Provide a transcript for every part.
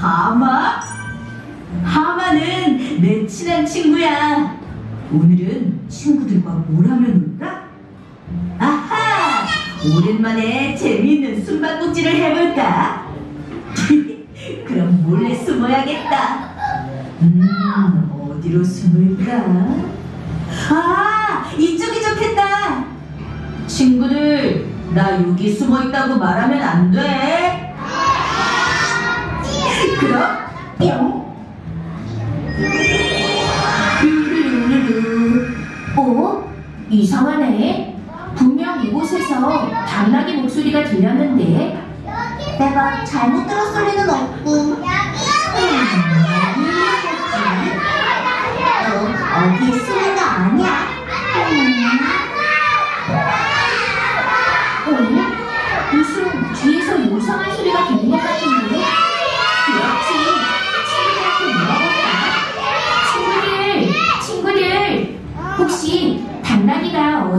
하마? 하마는 내 친한 친구야. 오늘은 친구들과 뭘 하면 놀까? 아하! 오랜만에 재미있는 숨바꼭질을 해볼까? 그럼 몰래 숨어야겠다. 음, 어디로 숨을까? 아, 이쪽이 좋겠다. 친구들, 나 여기 숨어 있다고 말하면 안 돼.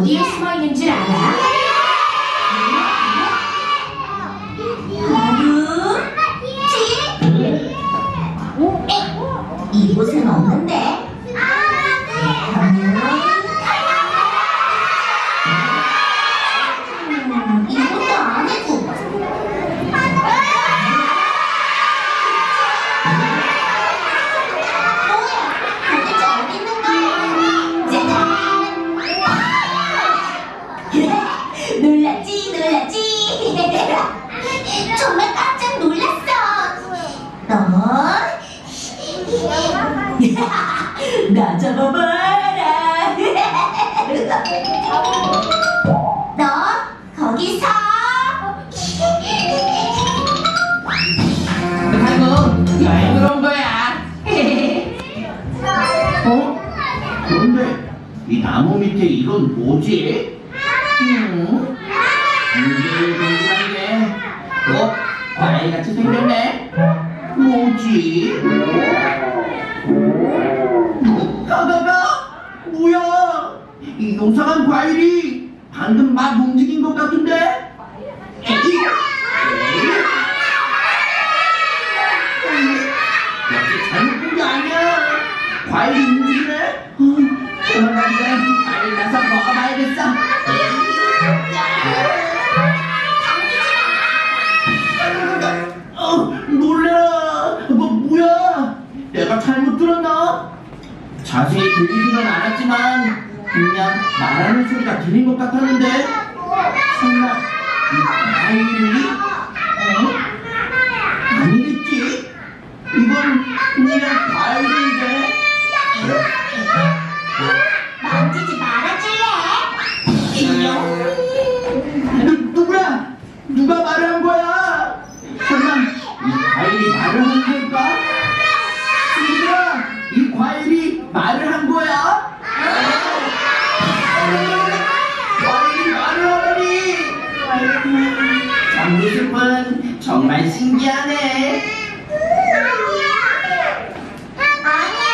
어디에 숨어 있는 줄 알아? 바로 지? 이곳은 없는데. 나 잡아봐라. 너 거기서 아이고, 여행을 온 거야. 어? 그런데 이 나무 밑에 이건 뭐지? 음? 어? 과일같이 생겼네? 뭐지? 가가가? 뭐야? 이 요상한 과일이 방금 막 움직인 것 같은데? 에이? 어. 어. 뭐 잘못 들었나? 자세히 들리지는 않았지만 그냥 말하는 소리가 들린 것 같았는데 설마 이 과일이? 정규습은 정말 신기하네 아니야.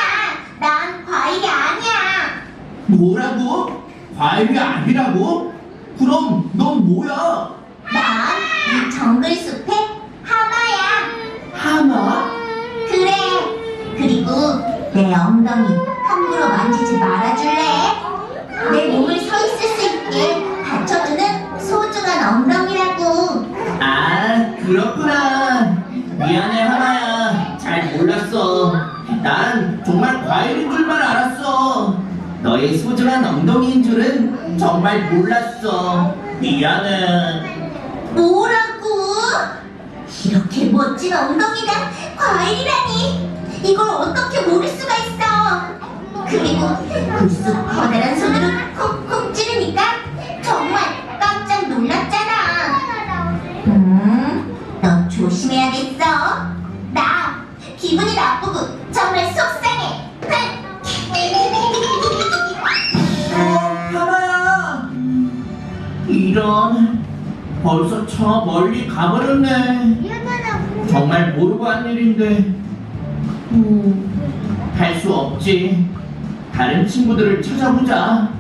난 과일이 아니야. 뭐라고? 과일이 아니라고? 그럼 넌 뭐야? 난이 정글 숲의 하마야. 하마? 그래. 그리고 내 엉덩이 함부로 만지지 말아줄래? 내 몸을 미안해 하나야. 잘 몰랐어. 난 정말 과일인 줄만 알았어. 너의 소중한 엉덩이인 줄은 정말 몰랐어. 미안해 뭐라고? 이렇게 멋진 엉덩이가 과일이라니. 이걸 어떻게 모를 수가 있어? 그리고 불쑥 커다란 손으로 콕 조심해야겠어. 나 기분이 나쁘고 정말 속상해. 어 하나야. 이런 벌써 저 멀리 가버렸네. 정말 모르고 한 일인데. 음, 할수 없지. 다른 친구들을 찾아보자.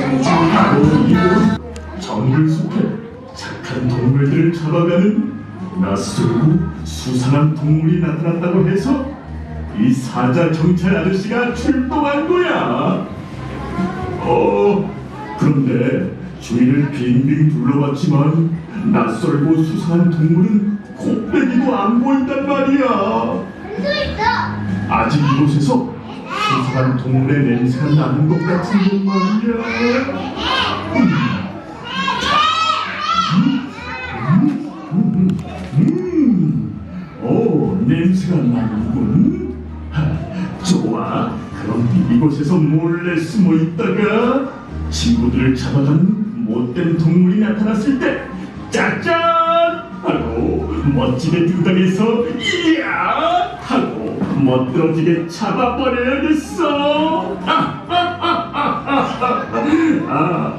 바로 이곳 정글 숲에 착한 동물들을 잡아가는 낯설고 수상한 동물이 나타났다고 해서 이 사자 경찰 아저씨가 출동한 거야. 어, 그런데 주위를 빙빙 둘러봤지만 낯설고 수상한 동물은 곱빼기도 안 보인단 말이야. 아직 이곳에서 수상한 동물의 냄새가 나는 것 같은 건 말이야. 친구들을 잡아가는 못된 동물이 나타났을 때 짜잔! 하고 멋지게 등장해서 이야! 하고 멋들어지게 잡아버려야겠어. 아, 아, 아, 아,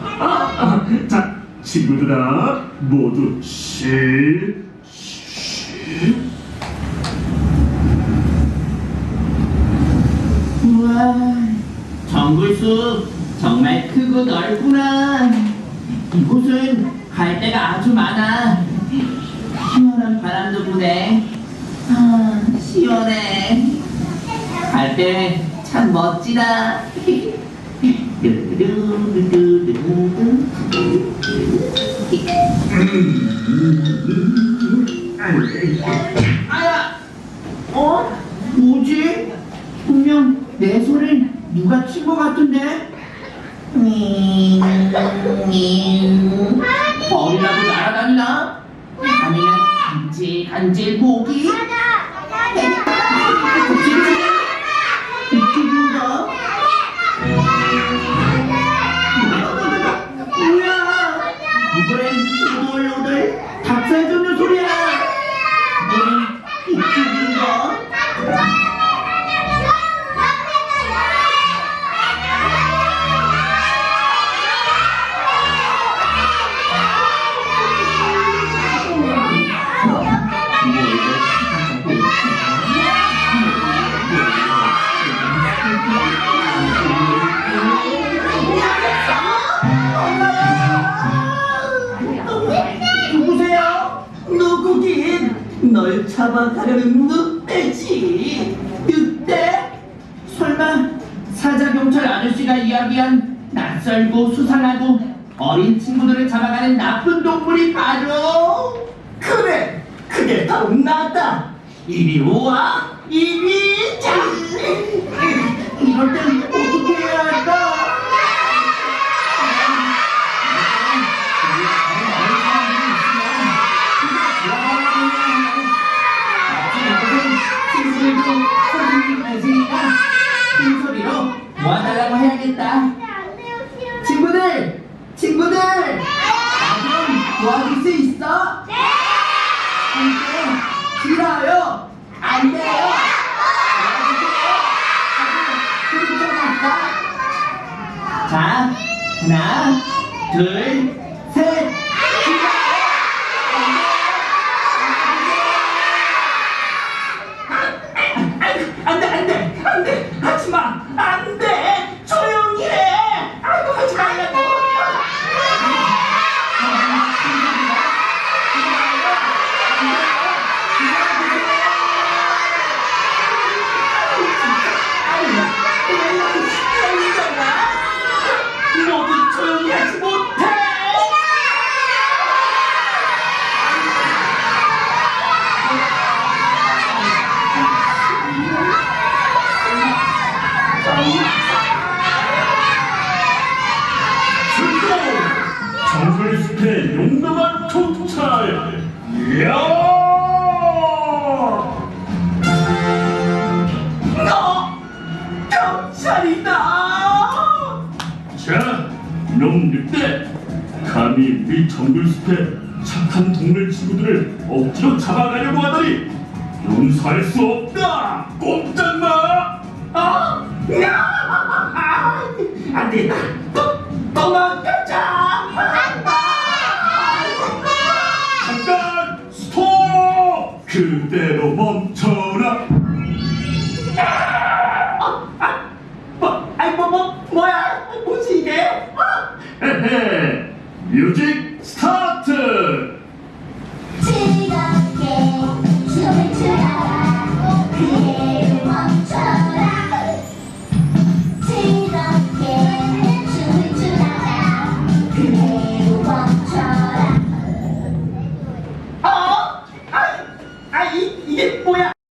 아, 친구들아, 모두 쉬, 쉬. 우와, 정글숲 정말 크고 넓구나. 이곳은 갈 데가 아주 많아. 시원한 바람도 부네. 아, 시원해. 갈 때 참 멋지다. 아야! 어? 뭐지? 분명 내 손을 누가 친 것 같은데? 음, 음, 벌이라도 날아다니나? 아니면 간질 간질 모기? 이쪽 누구세요? 누구긴? 널 잡아가려는 늑대지. 늑대? 설마 사자 경찰 아저씨가 이야기한 낯설고 수상하고 어린 친구들을 잡아가는 나쁜 동물이 바로 그래, 그게 바로 나다. 이리 와, 이리 자. 이럴 땐 어떻게 해야 할까? 친구들도 선생님 말씀이니까 큰 소리로 모아달라고 해야겠다. 친구들, 친구들, 나좀 도와줄 수 있어? 네. 함께 싫어요. 안 돼요. 도와주세요. 하고 자, 하나, 둘, 경찰이다 자, 놈 늑대! 감히 우리 정글숲의 착한 동물 친구들을 억지로 잡아가려고 하다니 용서할 수 없다! 꼼짝마! 어? 야! 안 되겠다. 도, 도망가